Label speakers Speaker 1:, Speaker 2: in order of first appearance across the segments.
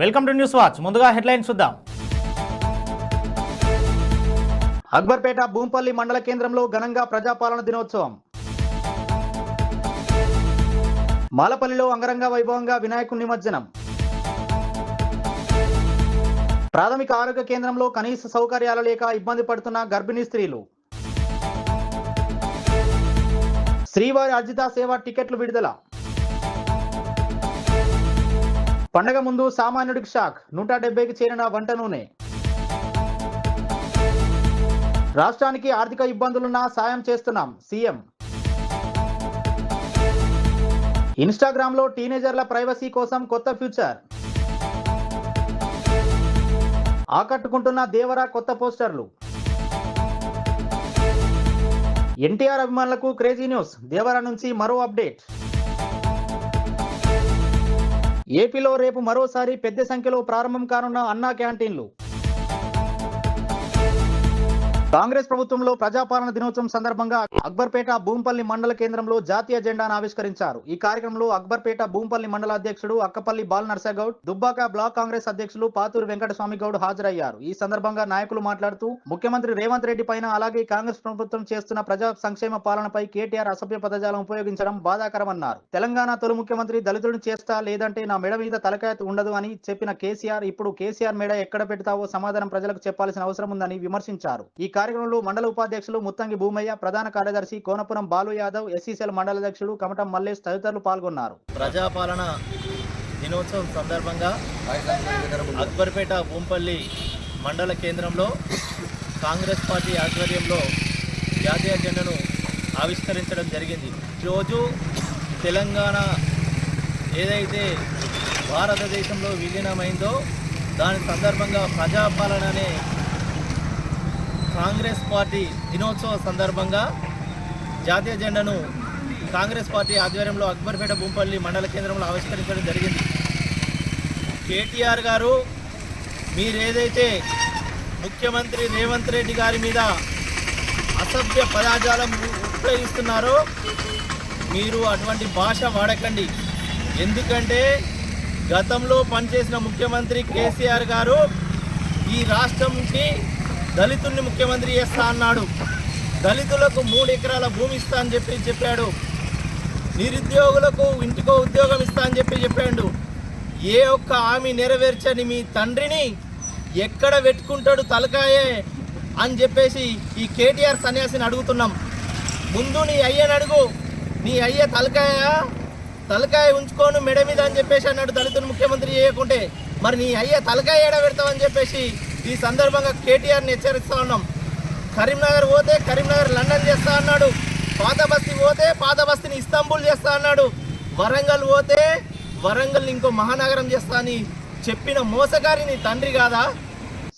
Speaker 1: Welcome to news watch. ముందుగా headlines చూద్దాం. అక్బర్పేట భూంపల్లి మండల కేంద్రంలో ఘనంగా ప్రజాపాలన దినోత్సవం. మాలపల్లిలో అంగరంగ వైభవంగా వినాయకుడి నిమజ్జనం. ప్రాథమిక ఆరోగ్య కేంద్రంలో కనీస సౌకర్యాలు లేక ఇబ్బంది పడుతున్న గర్భిణీ స్త్రీలు. శ్రీవారి అర్జిత సేవ టికెట్లు విడుదల. పండగ ముందు సామాన్యుడికి షాక్. నూట డెబ్బైకి చేరిన వంట నూనె. రాష్ట్రానికి ఆర్థిక ఇబ్బందులున్నా సాయం చేస్తున్నాం సీఎం. ఇన్స్టాగ్రామ్లో టీనేజర్ల ప్రైవసీ కోసం కొత్త ఫ్యూచర్. ఆకట్టుకుంటున్న దేవరా కొత్త పోస్టర్లు. ఎన్టీఆర్ అభిమానులకు క్రేజీ న్యూస్. దేవరా నుంచి మరో అప్డేట్. ఏపీలో రేపు మరోసారి పెద్ద సంఖ్యలో ప్రారంభం కానున్న అన్నా క్యాంటీన్లు. కాంగ్రెస్ ప్రభుత్వంలో ప్రజాపాలన దినోత్సవం సందర్భంగా అక్బర్పేట భూంపల్లి మండల కేంద్రంలో జాతీయ జెండాను ఆవిష్కరించారు. ఈ కార్యక్రమంలో అక్బర్పేట భూంపల్లి మండల అధ్యక్షుడు అక్కపల్లి బాల్ నర్సగౌడ్ దుబ్బాక బ్లాక్ కాంగ్రెస్ అధ్యక్షులు పాతూరు వెంకటస్వామి గౌడ్ హాజరయ్యారు. ఈ సందర్భంగా నాయకులు మాట్లాడుతూ ముఖ్యమంత్రి రేవంత్ రెడ్డి పైన అలాగే కాంగ్రెస్ ప్రభుత్వం చేస్తున్న ప్రజా సంక్షేమ పాలనపై కేటీఆర్ అసభ్య పదజాలం ఉపయోగించడం బాధాకరమన్నారు. తెలంగాణ తొలి ముఖ్యమంత్రి దళితులను చేస్తా లేదంటే నా మెడ మీద తలకాయ ఉండదు అని చెప్పిన కేసీఆర్ ఇప్పుడు కేసీఆర్ మెడ ఎక్కడ పెడతావో సమాధానం ప్రజలకు చెప్పాల్సిన అవసరం ఉందని విమర్శించారు. ఈ కార్యక్రమంలో మండల ఉపాధ్యక్షులు ముత్తంగి భూమయ్య ప్రధాన కార్యదర్శి కోనపురం బాలు యాదవ్ ఎస్సీసీఎల్ మండల అధ్యక్షుడు కమటం మల్లేష్ తదితరులు పాల్గొన్నారు.
Speaker 2: ప్రజాపాలన దినోత్సవం సందర్భంగా అక్బర్పేట భూంపల్లి మండల కేంద్రంలో కాంగ్రెస్ పార్టీ ఆధ్వర్యంలో జాతీయ జెండను ఆవిష్కరించడం జరిగింది. ఈరోజు తెలంగాణ ఏదైతే భారతదేశంలో విలీనమైందో దాని సందర్భంగా ప్రజాపాలన అనే కాంగ్రెస్ పార్టీ దినోత్సవ సందర్భంగా జాతీయ జెండాను కాంగ్రెస్ పార్టీ ఆధ్వర్యంలో అక్బర్పేట భూంపల్లి మండల కేంద్రంలో ఆవిష్కరించడం జరిగింది. కేటీఆర్ గారు మీరేదైతే ముఖ్యమంత్రి రేవంత్ రెడ్డి గారి మీద అసభ్య పదాజాలం ఉపయోగిస్తున్నారో మీరు అటువంటి భాష వాడకండి. ఎందుకంటే గతంలో పనిచేసిన ముఖ్యమంత్రి కేసీఆర్ గారు ఈ రాష్ట్రంకి దళితుల్ని ముఖ్యమంత్రి చేస్తా అన్నాడు. దళితులకు మూడు ఎకరాల భూమి ఇస్తా అని చెప్పి చెప్పాడు. నిరుద్యోగులకు ఇంటికో ఉద్యోగం ఇస్తా అని చెప్పి చెప్పాడు. ఏ ఒక్క హామీ నెరవేర్చని మీ తండ్రిని ఎక్కడ పెట్టుకుంటాడు తలకాయే అని చెప్పేసి ఈ కేటీఆర్ సన్యాసిని అడుగుతున్నాం. ముందు నీ అయ్యని అడుగు. నీ అయ్య తలకాయ? తలకాయ ఉంచుకోను మెడ మీద అని చెప్పేసి అన్నాడు దళితులు ముఖ్యమంత్రి చేయకుంటే. మరి నీ అయ్య తలకాయ ఏడ పెడతావని చెప్పేసి ఈ సందర్భంగా కేటీఆర్ని హెచ్చరిస్తా ఉన్నాం. కరీంనగర్ పోతే కరీంనగర్ లండన్ చేస్తా అన్నాడు. పాత బస్తీ పోతే పాత బస్తీని ఇస్తాంబుల్ చేస్తా అన్నాడు. వరంగల్ పోతే వరంగల్ ఇంకో మహానగరం చేస్తా అని చెప్పిన మోసగారిని తండ్రి కాదా?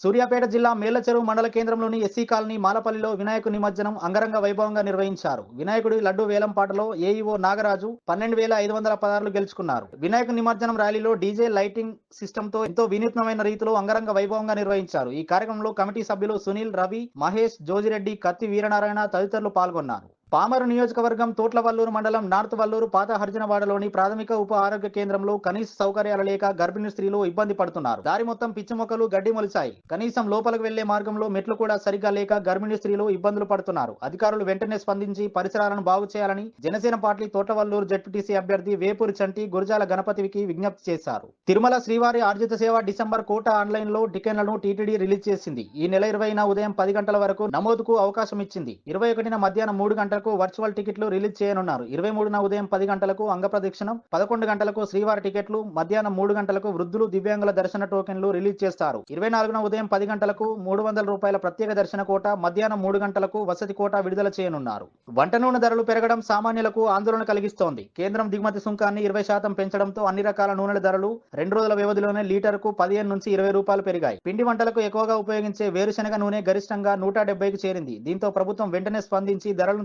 Speaker 1: సూర్యాపేట జిల్లా మేళ్ళచెరువు మండల కేంద్రంలోని ఎస్సీ కాలనీ మాలపల్లిలో వినాయకు నిమజ్జనం అంగరంగ వైభవంగా నిర్వహించారు. వినాయకుడి లడ్డు వేలం పాటలో ఏఈఓ నాగరాజు పన్నెండు వేల ఐదు వందల పదార్లు గెలుచుకున్నారు. వినాయక నిమజ్జనం ర్యాలీలో డీజే లైటింగ్ సిస్టమ్తో ఎంతో వినూత్నమైన రీతిలో అంగరంగ వైభవంగా నిర్వహించారు. ఈ కార్యక్రమంలో కమిటీ సభ్యులు సునీల్ రవి మహేష్ జోజిరెడ్డి కత్తి వీరనారాయణ తదితరులు పాల్గొన్నారు. పామరు నియోజకవర్గం తోట్లవల్లూరు మండలం నార్త్ వల్లూరు పాత హర్జనవాడలోని ప్రాథమిక ఉప ఆరోగ్య కేంద్రంలో కనీస సౌకర్యాలు లేక గర్భిణీ స్త్రీలు ఇబ్బంది పడుతున్నారు. దారి మొత్తం పిచ్చి మొక్కలు గడ్డి మొలిచాయి కనీసం లోపలికి వెళ్ళే మార్గంలో మెట్లు కూడా సరిగ్గా లేక గర్భిణీ స్త్రీలు ఇబ్బందులు పడుతున్నారు. అధికారులు వెంటనే స్పందించి పరిసరాలను బాగు చేయాలని జనసేన పార్టీ తోటవల్లూరు జడ్పీటీసీ అభ్యర్థి వేపూరి చంటి గురజాల గణపతికి విజ్ఞప్తి చేశారు. తిరుమల శ్రీవారి ఆర్జిత సేవ డిసెంబర్ కోట ఆన్లైన్లో టికెట్లను టీటీడీ రిలీజ్ చేసింది. ఈ నెల ఇరవైన ఉదయం పది గంటల వరకు నమోదుకు అవకాశం ఇచ్చింది. ఇరవై ఒకటిన మధ్యాహ్నం మూడు గంటల గంటలకు వర్చువల్ టికెట్లు రిలీజ్ చేయనున్నారు. ఇరవై మూడున ఉదయం పది గంటలకు అంగప్రదక్షిణం పదకొండు గంటలకు శ్రీవారి టికెట్లు మధ్యాహ్నం మూడు గంటలకు వృద్ధులు దివ్యాంగుల దర్శన టోకెన్లు రిలీజ్ చేస్తారు. ఇరవై నాలుగున ఉదయం పది గంటలకు మూడు వందల రూపాయల ప్రత్యేక దర్శన కోట మధ్యాహ్నం మూడు గంటలకు వసతి కోట విడుదల చేయనున్నారు. వంట నూనె ధరలు పెరగడం సామాన్యులకు ఆందోళన కలిగిస్తోంది. కేంద్రం దిగుమతి సుంకాన్ని ఇరవై శాతం పెంచడంతో అన్ని రకాల నూనెల ధరలు రెండు రోజుల వ్యవధిలోనే లీటర్కు పదిహేను నుంచి ఇరవై రూపాయలు పెరిగాయి. పిండి వంటలకు ఎక్కువగా ఉపయోగించే వేరుశనగ నూనె గరిష్టంగా నూట డెబ్బైకి చేరింది. దీంతో ప్రభుత్వం వెంటనే స్పందించి ధరలను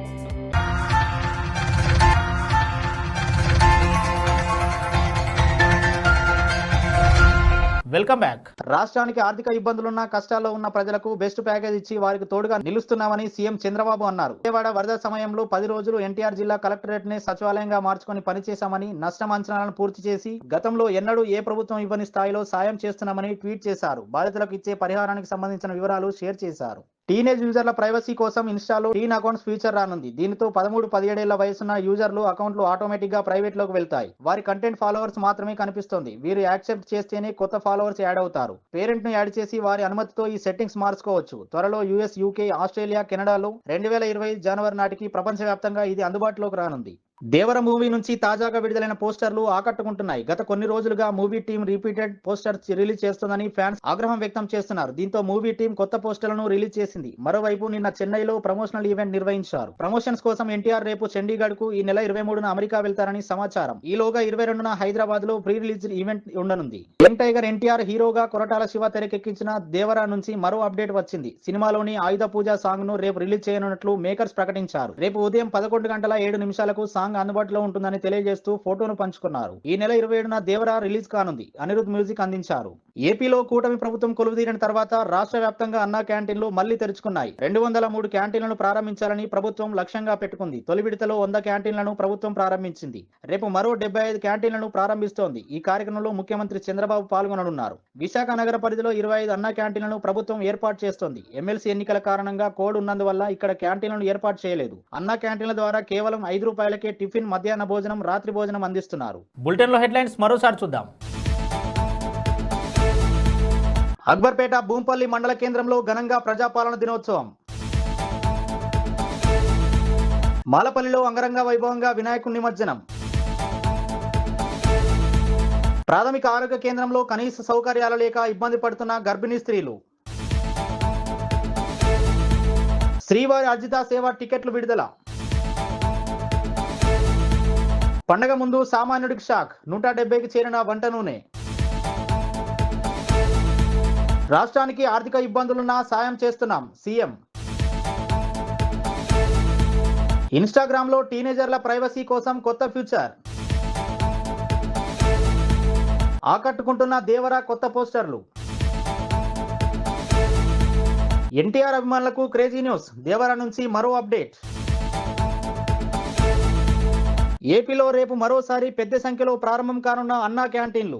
Speaker 1: వెల్కమ్ బ్యాక్ రాష్ట్రానికి ఆర్థిక ఇబ్బందులున్న కష్టాల్లో ఉన్న ప్రజలకు బెస్ట్ ప్యాకేజ్ ఇచ్చి వారికి తోడుగా నిలుస్తున్నామని సీఎం చంద్రబాబు అన్నారు. విజయవాడ వరద సమయంలో పది రోజులు ఎన్టీఆర్ జిల్లా కలెక్టరేట్ని సచివాలయంగా మార్చుకొని పనిచేశామని నష్టం అంచనాలను పూర్తి చేసి గతంలో ఎన్నడూ ఏ ప్రభుత్వం ఇవ్వని స్థాయిలో సాయం చేస్తున్నామని ట్వీట్ చేశారు. బాధితులకు ఇచ్చే పరిహారానికి సంబంధించిన వివరాలు షేర్ చేశారు. టీనేజ్ యూజర్ల ప్రైవసీ కోసం ఇన్స్టాలో టీన్ అకౌంట్స్ ఫీచర్ రానుంది. దీనితో పదమూడు పదిహేడేళ్ళ వయసున్న యూజర్లు అకౌంట్లు ఆటోమేటిక్గా ప్రైవేట్లోకి వెళ్తాయి. వారి కంటెంట్ ఫాలోవర్స్ మాత్రమే కనిపిస్తుంది. వీరు యాక్సెప్ట్ చేస్తేనే కొత్త ఫాలోవర్స్ యాడ్ అవుతారు. పేరెంట్ను యాడ్ చేసి వారి అనుమతితో ఈ సెట్టింగ్స్ మార్చుకోవచ్చు. త్వరలో యూఎస్ యూకే ఆస్ట్రేలియా కెనడాలో రెండు వేల ఇరవై జనవరి నాటికి ప్రపంచవ్యాప్తంగా ఇది అందుబాటులోకి రానుంది. దేవర మూవీ నుంచి తాజాగా విడుదలైన పోస్టర్లు ఆకట్టుకుంటున్నాయి. గత కొన్ని రోజులుగా movie team repeated posters release చేస్తుందని ఫ్యాన్స్ ఆగ్రహం వ్యక్తం చేస్తున్నారు. దీంతో మూవీ టీం కొత్త పోస్టర్లను రిలీజ్ చేసింది. మరోవైపు నిన్న చెన్నైలో ప్రమోషనల్ ఈవెంట్ నిర్వహించారు. ప్రమోషన్స్ కోసం ఎన్టీఆర్ రేపు చండీగఢ్కు ఈ నెల ఇరవై మూడున అమెరికా వెళ్తారని సమాచారం. ఈలోగా ఇరవై రెండున హైదరాబాద్లో ప్రీ రిలీజ్ ఈవెంట్ ఉండనుంది. యంగ్ టైగర్ ఎన్టీఆర్ హీరోగా కొరటాల శివ తెరకెక్కించిన దేవరా నుంచి మరో అప్డేట్ వచ్చింది. సినిమాలోని ఆయుధ పూజ సాంగ్ను రేపు రిలీజ్ చేయనున్నట్లు మేకర్స్ ప్రకటించారు. రేపు ఉదయం పదకొండు గంటల ఏడు నిమిషాలకు సాంగ్ అందుబాటులో ఉంటుందని తెలియజేస్తూ ఫోటోను పంచుకున్నారు. ఈ నెల ఇరవై ఏడున దేవరా రిలీజ్ కానుంది. అనిరుద్ మ్యూజిక్ అందించారు. ఏపీలో కూటమి ప్రభుత్వం కొలువుదీరిన తర్వాత రాష్ట్ర వ్యాప్తంగా అన్నా క్యాంటీన్లు మళ్ళీ తెరుచుకున్నాయి. రెండు వందల మూడు క్యాంటీన్లను ప్రారంభించాలని ప్రభుత్వం లక్ష్యంగా పెట్టుకుంది. తొలి విడతలో వంద క్యాంటీన్లను ప్రభుత్వం ప్రారంభించింది. రేపు మరో డెబ్బై ఐదు క్యాంటీన్లను ప్రారంభిస్తోంది. ఈ కార్యక్రమంలో ముఖ్యమంత్రి చంద్రబాబు పాల్గొననున్నారు. విశాఖ నగర పరిధిలో ఇరవై ఐదు అన్నా క్యాంటీన్లను ప్రభుత్వం ఏర్పాటు చేస్తోంది. ఎమ్మెల్సీ ఎన్నికల కారణంగా కోడ్ ఉన్నందువల్ల ఇక్కడ క్యాంటీన్లను ఏర్పాటు చేయలేదు. అన్నా క్యాంటీన్ల ద్వారా కేవలం ఐదు రూపాయలకే టిఫిన్ మధ్యాహ్న భోజనం రాత్రి భోజనం అందిస్తున్నారు.
Speaker 3: బులెటిన్లో హెడ్లైన్స్ మరోసారి చూద్దాం.
Speaker 1: అక్బర్పేట భూంపల్లి మండల కేంద్రంలో ఘనంగా ప్రజాపాలన దినోత్సవం. మాలపల్లిలో అంగరంగ వైభవంగా వినాయకుడి నిమజ్జనం. ప్రాథమిక ఆరోగ్య కేంద్రంలో కనీస సౌకర్యాలు లేక ఇబ్బంది పడుతున్న గర్భిణీ స్త్రీలు. శ్రీవారి అర్జిత సేవ టికెట్లు విడుదల. పండగ ముందు సామాన్యుడికి షాక్. నూట డెబ్బైకి చేరిన వంట నూనె. రాష్ట్రానికి ఆర్థిక ఇబ్బందులున్నా సాయం చేస్తున్నాం సీఎం. ఇన్స్టాగ్రామ్లో టీనేజర్ల ప్రైవసీ కోసం కొత్త ఫ్యూచర్. ఆకట్టుకుంటున్న దేవరా కొత్త పోస్టర్లు. ఎన్టీఆర్ అభిమానులకు క్రేజీ న్యూస్ దేవరా నుంచి మరో అప్డేట్. ఏపీలో రేపు మరోసారి పెద్ద సంఖ్యలో ప్రారంభం కానున్న అన్నా క్యాంటీన్లు.